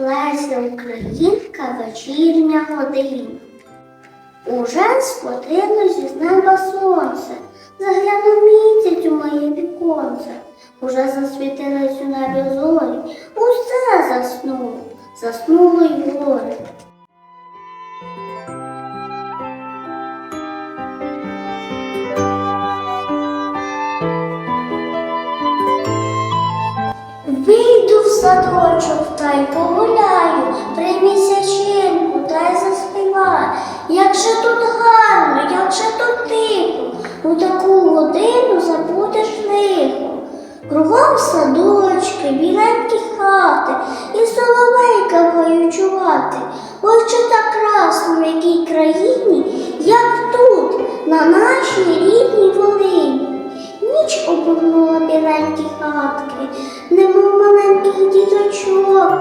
Несе українка вечірня година. Уже спотилось з неба сонце, заглянув місяць у моє віконце. Уже засвітились у небі зорі, усе заснуло, заснуло й горе. Вийду в садочок та й погуляю, при місячинку та й заспіваю. Як же тут гарно, як же тут тихо, у таку годину забудеш лихо. Кругом садочки, біленькі хати, і соловейка воючувати. Ой, що так красно в якій країні, як тут, на нашій рідній Волині. Ніч обернула біленькі хатки, немов маленьких діточок